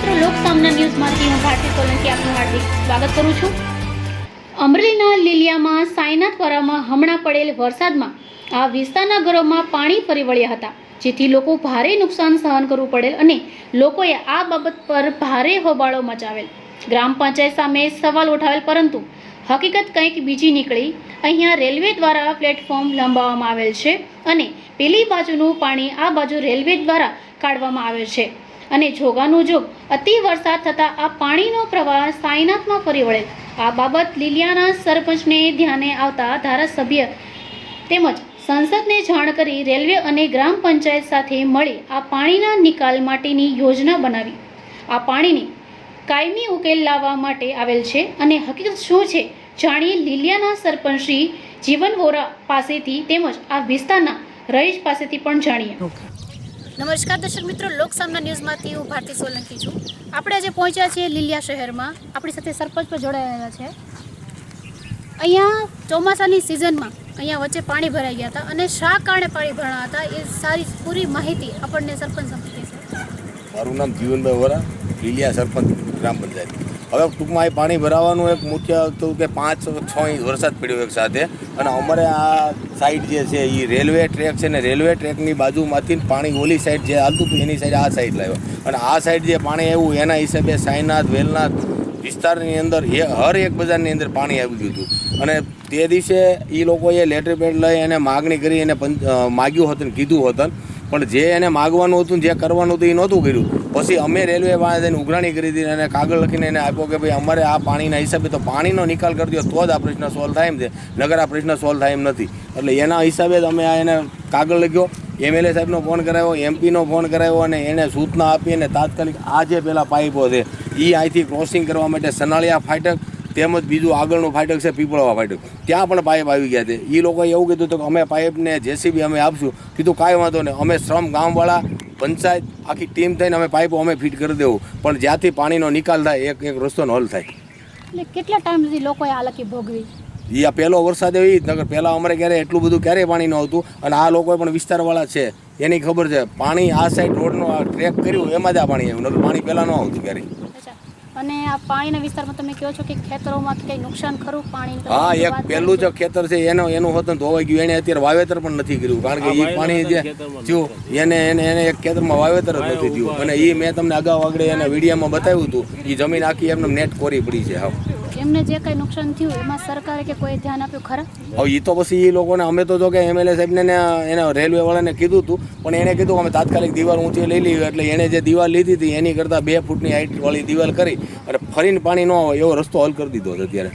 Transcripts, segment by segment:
મિત્રો લોક સામના ન્યૂઝમાંથી હું ભારતી સોલંકી આપનું હાર્દિક સ્વાગત કરું છું. અમરેલીના લીલિયામાં સાયનાથવાડામાં હમણાં પડેલ વરસાદમાં આ વિસ્તારના ઘરોમાં પાણી ફરી વળ્યા હતા. જેથી લોકો ભારે નુકસાન સહન કરવું પડેલ અને લોકોએ આ બાબત પર ભારે હોબાળો મચાવેલ. ગ્રામ પંચાયત સામે સવાલ ઉઠાવેલ પરંતુ હકીકત કંઈક બીજી નીકળી. અહીંયા રેલવે દ્વારા પ્લેટફોર્મ લંબાવવામાં આવેલ છે અને પેલી બાજુનું પાણી આ બાજુ રેલવે દ્વારા કાઢવામાં આવેલ છે. અને જોગાનું જોગ. અતિ વરસાદ થતાં આ પાણીનો પ્રવાહ સાયનાથમાં ફરી વળે. આ બાબત લીલિયાના સરપંચને ધ્યાને આવતા ધારાસભ્ય તેમજ સંસદને જાણ કરી રેલવે અને ગ્રામ પંચાયત સાથે મળી આ પાણીના નિકાલ માટેની યોજના બનાવી. આ પાણીને કાયમી ઉકેલ લાવવા માટે આવેલ છે અને હકીકત શું છે જાણીએ લીલિયાના સરપંચ શ્રી જીવન વોરા પાસેથી તેમજ આ વિસ્તારના રહીશ પાસેથી પણ જાણીએ. નમસ્કાર દર્શક મિત્રો લોકસામના ન્યૂઝમાંથી હું ભારતી સોલંકી છું. આપણે આજે પહોંચ્યા છીએ લીલિયા શહેરમાં. આપણી સાથે સરપંચ પણ જોડાયેલા છે. અહીંયા ચોમાસાની સિઝનમાં અહીંયા વચ્ચે પાણી ભરાઈ ગયા હતા અને શા કારણે પાણી ભરાણા હતા એ સારી પૂરી માહિતી આપણને સરપંચ સમજી છે મારું નામ જીવનભાઈ વોરા, લીલિયા સરપંચ ગ્રામ પંચાયત. હવે ટૂંકમાં એ પાણી ભરાવાનું એક મુખ્ય હતું કે પાંચ છ ઇંચ વરસાદ પડ્યો એક સાથે. અને અમારે આ સાઈડ જે છે એ રેલવે ટ્રેક છે ને રેલવે ટ્રેકની બાજુમાંથી પાણી ઓલી સાઈડ જે આવતું હતું, એની સાઈડ આ સાઈડ લાવ્યો. અને આ સાઈડ જે પાણી આવ્યું, એના હિસાબે સાઈનાથ વેલનાથ વિસ્તારની અંદર એ હર એક બજારની અંદર પાણી આવી ગયું હતું. અને તે દિવસે એ લોકોએ લેટર પેડ લઈ અને માગણી કરી અને માગ્યું હતું કીધું હતું. પણ જે એને માગવાનું હતું જે કરવાનું હતું એ નહોતું કર્યું. પછી અમે રેલવે પાસે જઈને ઉઘરાણી કરી હતી અને કાગળ લખીને એને આપ્યો કે ભાઈ અમારે આ પાણીના હિસાબે તો પાણીનો નિકાલ કરી દો તો જ આ પ્રશ્ન સોલ્વ થાય એમ છે. નગર આ પ્રશ્ન સોલ્વ થાય એમ નથી. એટલે એના હિસાબે જ અમે આ એને કાગળ લખ્યો. એમએલએ સાહેબનો ફોન કરાવ્યો એમપીનો ફોન કરાવ્યો અને એને સૂચના આપી અને તાત્કાલિક આ જે પેલા પાઇપો છે એ અહીંથી ક્રોસિંગ કરવા માટે સનાળિયા ફાટક તેમજ બીજું આગળનું ફાટક છે પીપળવા ફાટક. ત્યાં પણ પાઇપ આવી ગયા છે. એ લોકોએ એવું કીધું હતું કે અમે પાઇપને જેસીબી અમે આપશું. કીધું કાંઈ વાંધો નહીં. અમે શ્રમ ગામવાળા પંચાયત આખી ટીમ થઈને અમે પાઇપો અમે ફિટ કરી દેવું. પણ જ્યાંથી પાણીનો નિકાલ થાય એક એક રસ્તોનો હલ થાય. એટલે કેટલા ટાઈમ સુધી લોકોએ હાલકી ભોગવી? એ આ પહેલો વરસાદ એવી નગર પહેલાં અમારે ક્યારે એટલું બધું ક્યારેય પાણી ન આવતું અને આ લોકો પણ વિસ્તારવાળા છે. એની ખબર છે. પાણી આ સાઈડ રોડનો આ ટ્રેક કર્યું એમાં જ આ પાણી આવ્યું. નગર પાણી પહેલાં ન આવતું ક્યારેય. અને આ પાણીના વિસ્તારમાં તમે કહો છો કે ખેતરોમાં કંઈ નુકસાન ખરું પાણી હા એક પહેલું જે ખેતર છે એનો એનું હતું ધોવાઈ ગયું. એને અત્યારે વાવેતર પણ નથી કર્યું કારણ કે એ પાણી જે થયું એને એને એને એક ખેતરમાં વાવેતર જ નથી થયું. અને એ મેં તમને અગાઉ આગળ એને વિડીયામાં બતાવ્યું હતું એ જમીન આખી એમને નેટ કોરી પડી છે હા એમને જે કંઈ નુકસાન થયું એમાં સરકારે કે કોઈ ધ્યાન આપ્યું ખરા? હવે એ તો પછી એ લોકોને અમે તો જો કે એમએલએ સાહેબને એને રેલવે વાળાને કીધું હતું પણ એણે કીધું અમે તાત્કાલિક દિવાલ ઊંચી લઈ લીધી એટલે એણે જે દિવાલ લીધી હતી એની કરતાં બે ફૂટની હાઈટ વાળી દિવાલ કરી અને ફરીને પાણી ન આવે એવો રસ્તો હલ કરી દીધો છે અત્યારે.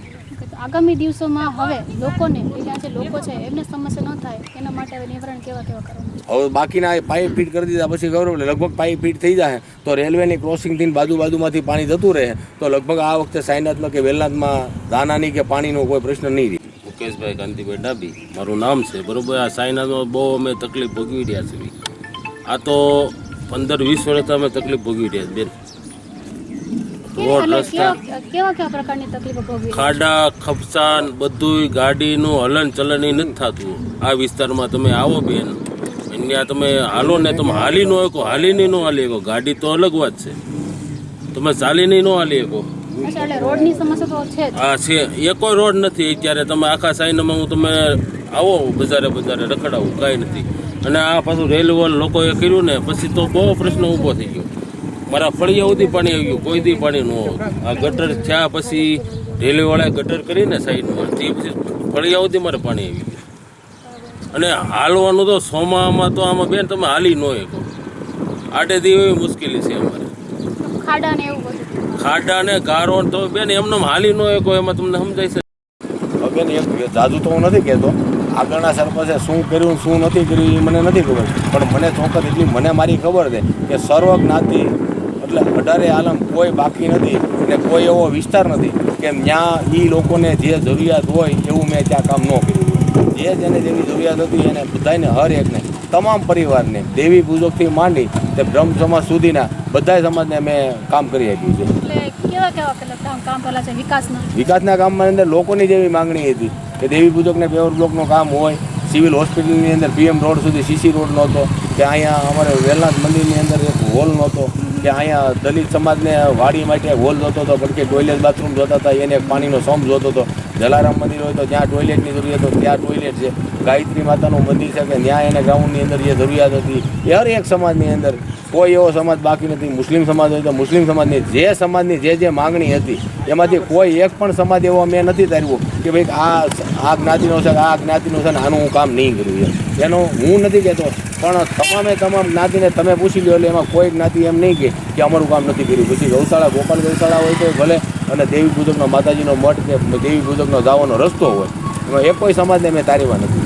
આગામી દિવસોમાં હવે લોકોને જે લોકો છે એમને સમસ્યા ન થાય એના માટે હવે નિવારણ કેવા કેવા કરવાનું હવે બાકીના પાઇપ ફિટ કરી દીધા પછી ગૌરવ લગભગ પાઇપ ફીટ થઈ જાય તો રેલવેની ક્રોસિંગથી બાજુ બાજુમાંથી પાણી જતું રહે. તો લગભગ આ વખતે સાયનાથમાં કે વેલનાથમાં દાનાની કે પાણીનો કોઈ પ્રશ્ન નહીં રહે. મુકેશભાઈ કાંતિભાઈ ડાબી મારું નામ છે. બરોબર આ સાયનાથમાં બહુ અમે તકલીફ ભોગવી રહ્યા છીએ. આ તો પંદર વીસ વર્ષથી અમે તકલીફ ભોગવી રહ્યા છીએ. બેન. રોડ રસ્તા. કેવા કેવા કેવા પ્રકારની તકલીફો ભોગવી ખાડા ખપસાન બધુંય ગાડીનું હલન ચલન નથી થતું. આ વિસ્તારમાં તમે આવો બેન. અહીંયા તમે હાલો ને તમે હાલી નો શકો નહીં નો હાલી શકો. ગાડી તો અલગ વાત છે. તમે ચાલીને નો હાલી શકો. આ છે એ કોઈ રોડ નથી. અત્યારે તમે આખા સાઈનમાં હું તમે આવો બજારે બજારે રખડાવું કાંઈ નથી. અને આ પાછું રેલવે લોકોએ કર્યું ને પછી તો બહુ પ્રશ્ન ઊભો થઈ ગયો. મારા ફળિયા સુધી પાણી આવી ગયું. કોઈ દી પાણી ન આ ગટર થયા પછી રેલવેવાળાએ ગટર કરીને સાઈડમાં. તે પછી ફળિયા સુધી મારે પાણી આવી ગયું. અને હાલવાનું તો સોમામાં તો આમાં બેન તમે હાલી ન શકો. આટેથી એવી મુશ્કેલી છે અમારે. ખાડા ને એવું બધું. ખાડા ને ગારો તો બેન એમને હાલી ન શકો એમાં તમને સમજાય છે? બેન એક જાદુ તો હું નથી કહેતો. આગળના સરપંચે શું કર્યું શું નથી કર્યું એ મને નથી ખબર. પણ મને ચોક્કસ એટલી મને મારી ખબર છે કે સર્વ જ્ઞાતિ એટલે અઢારે આલમ કોઈ બાકી નથી અને કોઈ એવો વિસ્તાર નથી કે ત્યાં એ લોકોને જે જરૂરિયાત હોય એવું મેં ત્યાં કામ ન કર્યું. જે જેને જેવી જરૂરિયાત હતી એને બધાને હર એકને તમામ પરિવારને દેવી પૂજકથી માંડી તે બ્રહ્મ સમાજ સુધીના બધા સમાજને મેં કામ કરી આપ્યું છે. વિકાસના? કામમાં અંદર લોકોની જેવી માંગણી હતી કે દેવી પૂજકને પેવર બ્લોકનું કામ હોય સિવિલ હોસ્પિટલની અંદર પીએમ રોડ સુધી સીસી રોડ નહોતો કે અહીંયા અમારે વેલનાથ મંદિરની અંદર એક હોલ નહોતો. કે અહીંયા દલિત સમાજને વાડી માટે હોલ જોતો હતો, પણ કે ટોયલેટ બાથરૂમ જોતા હતા, એને પાણીનો સોમ જોતો હતો. જલારામ મંદિર હોય તો જ્યાં ટોયલેટની જરૂરિયાત હોય, ત્યાં ટોયલેટ છે. ગાયત્રી માતાનું મંદિર છે કે ત્યાં એને ગ્રાઉન્ડની અંદર જે જરૂરિયાત હતી, એ હર એક સમાજની અંદર. કોઈ એવો સમાજ બાકી નથી. મુસ્લિમ સમાજ હોય તો મુસ્લિમ સમાજની, જે સમાજની જે જે માંગણી હતી, એમાંથી કોઈ એક પણ સમાજ એવો મેં નથી તાર્યું કે ભાઈ આ આ જ્ઞાતિનો છે, આ જ્ઞાતિનો છે ને આનું હું કામ નહીં કર્યું એનો હું નથી કહેતો. પણ તમામે તમામ જ્ઞાતિને તમે પૂછી લો એટલે એમાં કોઈ જ્ઞાતિ એમ નહીં કહે કે અમારું કામ નથી કર્યું. પછી ગૌશાળા ગોપાલ ગૌશાળા હોય તો ભલે અને દેવી પૂજકનો માતાજીનો મઠ કે દેવી પૂજકનો જવાનો રસ્તો હોય એમાં એ કોઈ સમાજને મેં તારીવા નથી.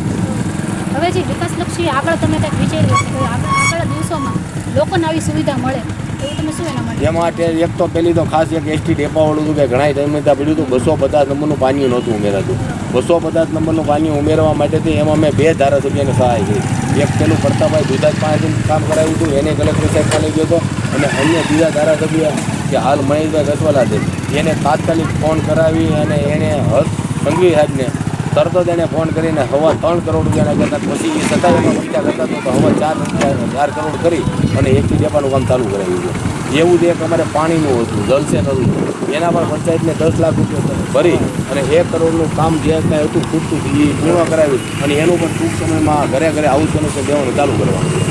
હવે જે વિકાસલક્ષી આગળ તમે કંઈક વિચાર્યું આગળ દિવસોમાં લોકોને આવી સુવિધા મળે એવું તમે શું એના માટે? એ માટે એક તો પેલી તો ખાસ એક એસટી ડેપાવાળું હતું કે ઘણા ટાઈમે ત્યાં પડ્યું હતું બસો પચાસ નંબરનું પાણી નહોતું ઉમેરાતું. બસો પચાસ નંબરનું પાણી ઉમેરવા માટેથી એમાં મેં બે ધારાસભ્યને સહાય કરી. એક પેલું પડતાભાઈ દુધાજ પાસેથી કામ કરાવ્યું હતું, એને કલેક્ટર સાહેબ ખાલી ગયો હતો અને અન્ય બીજા ધારાસભ્ય કે હાલ મહેશભાઈ ગસવાલા છે, એને તાત્કાલિક ફોન કરાવી અને એને હર્ષ સંઘવી સાહેબને તરત જ એને ફોન કરીને હવા ત્રણ કરોડ રૂપિયાના કરતા પછી એ સત્તાવીસમાં રૂપિયા કરતા તો હવા ચાર રૂપિયા ચાર કરોડ કરી અને એકથી ડેપાનું કામ ચાલુ કરાવ્યું છે. એવું જ એક અમારે પાણીનું હતું જલસે હતું. એના પર પંચાયતને દસ લાખ રૂપિયા ભરી અને એક કરોડનું કામ જે કાંઈ હતું ખૂટતું એ પૂર્ણ કરાવ્યું અને એનું પણ ટૂંક સમયમાં ઘરે ઘરે હાઉસ કનેક્શન દેવાનું ચાલુ કરવાનું.